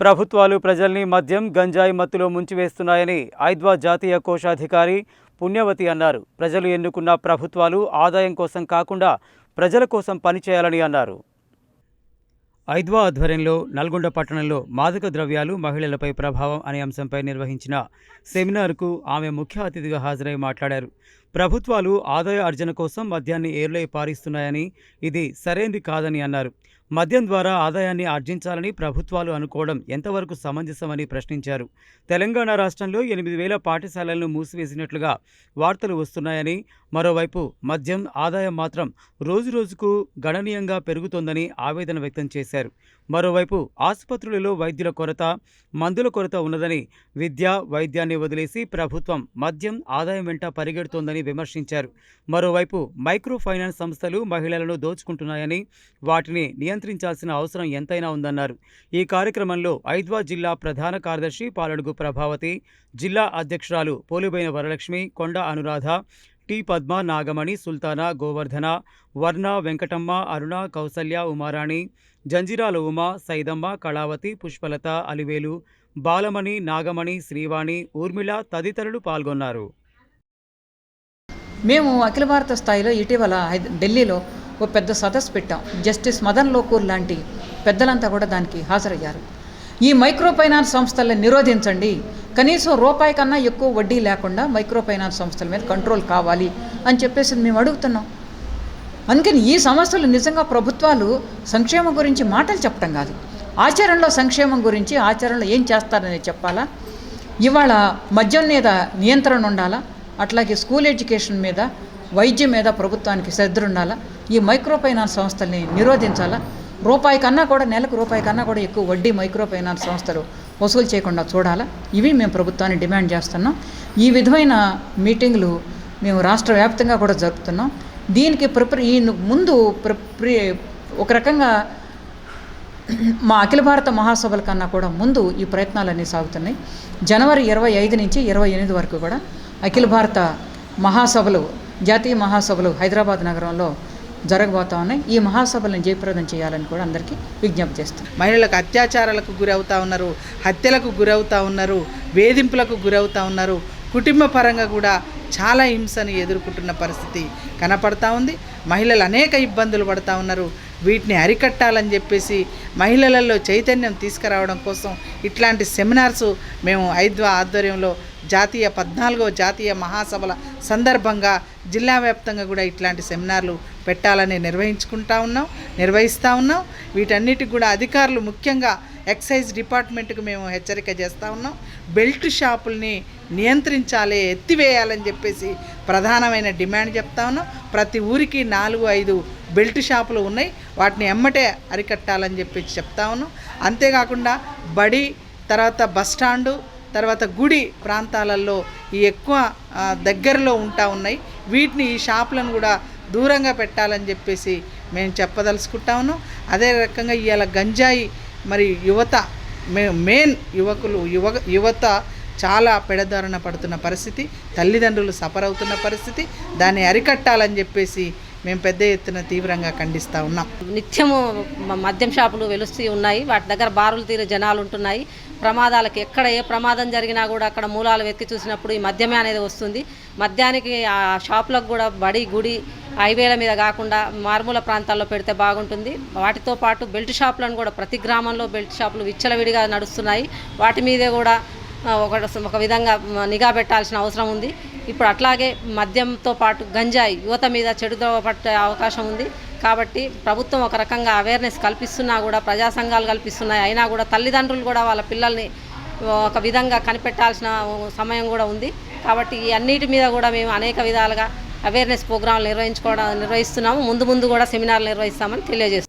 ప్రభుత్వాలు ప్రజల్ని మద్యం గంజాయి మత్తులో ముంచివేస్తున్నాయని ఐద్వా జాతీయ కోశాధికారి పుణ్యవతి అన్నారు. ప్రజలు ఎన్నుకున్న ప్రభుత్వాలు ఆదాయం కోసం కాకుండా ప్రజల కోసం పనిచేయాలని అన్నారు. ఐద్వా ఆధ్వర్యంలో నల్గొండ పట్టణంలో మాదక ద్రవ్యాలు మహిళలపై ప్రభావం అనే అంశంపై నిర్వహించిన సెమినార్కు ఆమె ముఖ్య అతిథిగా హాజరై మాట్లాడారు. ప్రభుత్వాలు ఆదాయ అర్జన కోసం మద్యాన్ని ఏర్లై పారిస్తున్నాయని ఇది సరైంది కాదని అన్నారు. మద్యం ద్వారా ఆదాయాన్ని ఆర్జించాలని ప్రభుత్వాలు అనుకోవడం ఎంతవరకు సమంజసమని ప్రశ్నించారు. తెలంగాణ రాష్ట్రంలో ఎనిమిది వేల పాఠశాలలను మూసివేసినట్లుగా వార్తలు వస్తున్నాయని మరోవైపు మద్యం ఆదాయం మాత్రం రోజురోజుకు గణనీయంగా పెరుగుతోందని ఆవేదన వ్యక్తం చేశారు. మరోవైపు ఆసుపత్రులలో వైద్యుల కొరత మందుల కొరత ఉన్నదని విద్య వైద్యాన్ని వదిలేసి ప్రభుత్వం మద్యం ఆదాయం వెంట పరిగెడుతోందని విమర్శించారు. మరోవైపు మైక్రో ఫైనాన్స్ సంస్థలు మహిళలను దోచుకుంటున్నాయని వాటిని నియంత్రించాల్సిన అవసరం ఎంతైనా ఉందన్నారు. ఈ కార్యక్రమంలో ఐద్వా జిల్లా ప్రధాన కార్యదర్శి పాలడుగు ప్రభావతి జిల్లా అధ్యక్షురాలు పోలిబైన వరలక్ష్మి కొండ అనురాధ టి పద్మ నాగమణి సుల్తానా గోవర్ధన వర్ణ వెంకటమ్మ అరుణ కౌసల్య ఉమారాణి జంజిరాల ఉమ సైదమ్మ కళావతి పుష్పలత అలివేలు బాలమణి నాగమణి శ్రీవాణి ఊర్మిళ తదితరులు పాల్గొన్నారు. మేము అఖిల భారత స్థాయిలో ఇటీవల ఢిల్లీలో ఓ పెద్ద సదస్సు పెట్టాం. జస్టిస్ మదన్ లోకూర్ లాంటి పెద్దలంతా కూడా దానికి హాజరయ్యారు. ఈ మైక్రో ఫైనాన్స్ సంస్థలను నిరోధించండి. కనీసం రూపాయి కన్నా ఎక్కువ వడ్డీ లేకుండా మైక్రో ఫైనాన్స్ సంస్థల మీద కంట్రోల్ కావాలి అని చెప్పేసి మేము అడుగుతున్నాం. అందుకని ఈ సంస్థలు నిజంగా ప్రభుత్వాలు సంక్షేమం గురించి మాటలు చెప్పడం కాదు. ఆచరణలో సంక్షేమం గురించి ఆచరణలో ఏం చేస్తారని చెప్పాలా? ఇవాళ మద్యం మీద నియంత్రణ ఉండాలా? అట్లాగే స్కూల్ ఎడ్యుకేషన్ మీద వైద్యం మీద ప్రభుత్వానికి శ్రద్ధ ఉండాలా ఈ మైక్రో ఫైనాన్స్ సంస్థల్ని నిరోధించాలా? రూపాయి కన్నా కూడా నెలకు రూపాయి కన్నా కూడా ఎక్కువ వడ్డీ మైక్రో ఫైనాన్స్ సంస్థలు వసూలు చేయకుండా చూడాలా? ఇవి మేము ప్రభుత్వాన్ని డిమాండ్ చేస్తున్నాం. ఈ విధమైన మీటింగులు మేము రాష్ట్ర వ్యాప్తంగా కూడా జరుపుతున్నాం. దీనికి ప్రిపరి ఈ ముందు ప్రిప్రి ఒక రకంగా మా అఖిల భారత మహాసభల కన్నా కూడా ముందు ఈ ప్రయత్నాలన్నీ సాగుతున్నాయి. జనవరి ఇరవై ఐదు నుంచి ఇరవై ఎనిమిది వరకు కూడా అఖిల భారత మహాసభలు జాతీయ మహాసభలు హైదరాబాద్ నగరంలో జరగబోతా ఉన్నాయి. ఈ మహాసభలను జయప్రదం చేయాలని కూడా అందరికీ విజ్ఞప్తి చేస్తాం. మహిళలకు అత్యాచారాలకు గురవుతూ ఉన్నారు హత్యలకు గురవుతూ ఉన్నారు వేధింపులకు గురవుతూ ఉన్నారు. కుటుంబ పరంగా కూడా చాలా హింసను ఎదుర్కొంటున్న పరిస్థితి కనపడతా ఉంది. మహిళలు అనేక ఇబ్బందులు పడుతూ ఉన్నారు. వీటిని అరికట్టాలని చెప్పేసి మహిళలలో చైతన్యం తీసుకురావడం కోసం ఇట్లాంటి సెమినార్స్ మేము ఐద్వా ఆధ్వర్యంలో జాతీయ పద్నాలుగో జాతీయ మహాసభల సందర్భంగా జిల్లా వ్యాప్తంగా కూడా ఇట్లాంటి సెమినార్లు పెట్టాలని నిర్వహించుకుంటా ఉన్నాం నిర్వహిస్తూ ఉన్నాం. వీటన్నిటికి కూడా అధికారులు ముఖ్యంగా ఎక్సైజ్ డిపార్ట్మెంట్కి మేము హెచ్చరిక చేస్తూ ఉన్నాం. బెల్ట్ షాపుల్ని నియంత్రించాలి ఎత్తివేయాలని చెప్పేసి ప్రధానమైన డిమాండ్ చెప్తా ఉన్నాం. ప్రతి ఊరికి నాలుగు ఐదు బెల్ట్ షాపులు ఉన్నాయి. వాటిని ఎమ్మటే అరికట్టాలని చెప్పేసి చెప్తా ఉన్నాం. అంతేకాకుండా బడి తర్వాత బస్ స్టాండు తర్వాత గుడి ప్రాంతాలలో ఈ ఎక్కువ దగ్గరలో ఉంటా ఉన్నాయి. వీటిని ఈ షాపులను కూడా దూరంగా పెట్టాలని చెప్పేసి మేము చెప్పదలుచుకుంటాను అదే రకంగా ఇవాళ గంజాయి మరి యువత మే మెయిన్ యువకులు యువ యువత చాలా పెడదారణ పడుతున్న పరిస్థితి. తల్లిదండ్రులు సఫర్ అవుతున్న పరిస్థితి. దాన్ని అరికట్టాలని చెప్పేసి మేము పెద్ద ఎత్తున తీవ్రంగా ఖండిస్తూ ఉన్నాం. నిత్యము మద్యం షాపులు వెలుస్తూ ఉన్నాయి. వాటి దగ్గర బారులు తీరే జనాలు ఉంటున్నాయి. ప్రమాదాలకు ఎక్కడ ఏ ప్రమాదం జరిగినా కూడా అక్కడ మూలాలు వెతికి చూసినప్పుడు ఈ మద్యమే అనేది వస్తుంది. మద్యానికి ఆ షాపులకు కూడా బడి గుడి హైవేల మీద కాకుండా మారుమూల ప్రాంతాల్లో పెడితే బాగుంటుంది. వాటితో పాటు బెల్ట్ షాపులను కూడా ప్రతి గ్రామంలో బెల్ట్ షాపులు విచ్చలవిడిగా నడుస్తున్నాయి. వాటి మీదే కూడా ఒక ఒక విధంగా నిఘా పెట్టాల్సిన అవసరం ఉంది. ఇప్పుడు అట్లాగే మద్యంతో పాటు గంజాయి యువత మీద చెడు పట్టే అవకాశం ఉంది. కాబట్టి ప్రభుత్వం ఒక రకంగా అవేర్నెస్ కల్పిస్తున్నా కూడా ప్రజా సంఘాలు కల్పిస్తున్నాయి. అయినా కూడా తల్లిదండ్రులు కూడా వాళ్ళ పిల్లల్ని ఒక విధంగా కనిపెట్టాల్సిన సమయం కూడా ఉంది. కాబట్టి ఈ అన్నిటి మీద కూడా మేము అనేక విధాలుగా అవేర్నెస్ ప్రోగ్రాంలు నిర్వహించుకోవడం నిర్వహిస్తున్నాము. ముందు ముందు కూడా సెమినార్లు నిర్వహిస్తామని తెలియజేస్తున్నాం.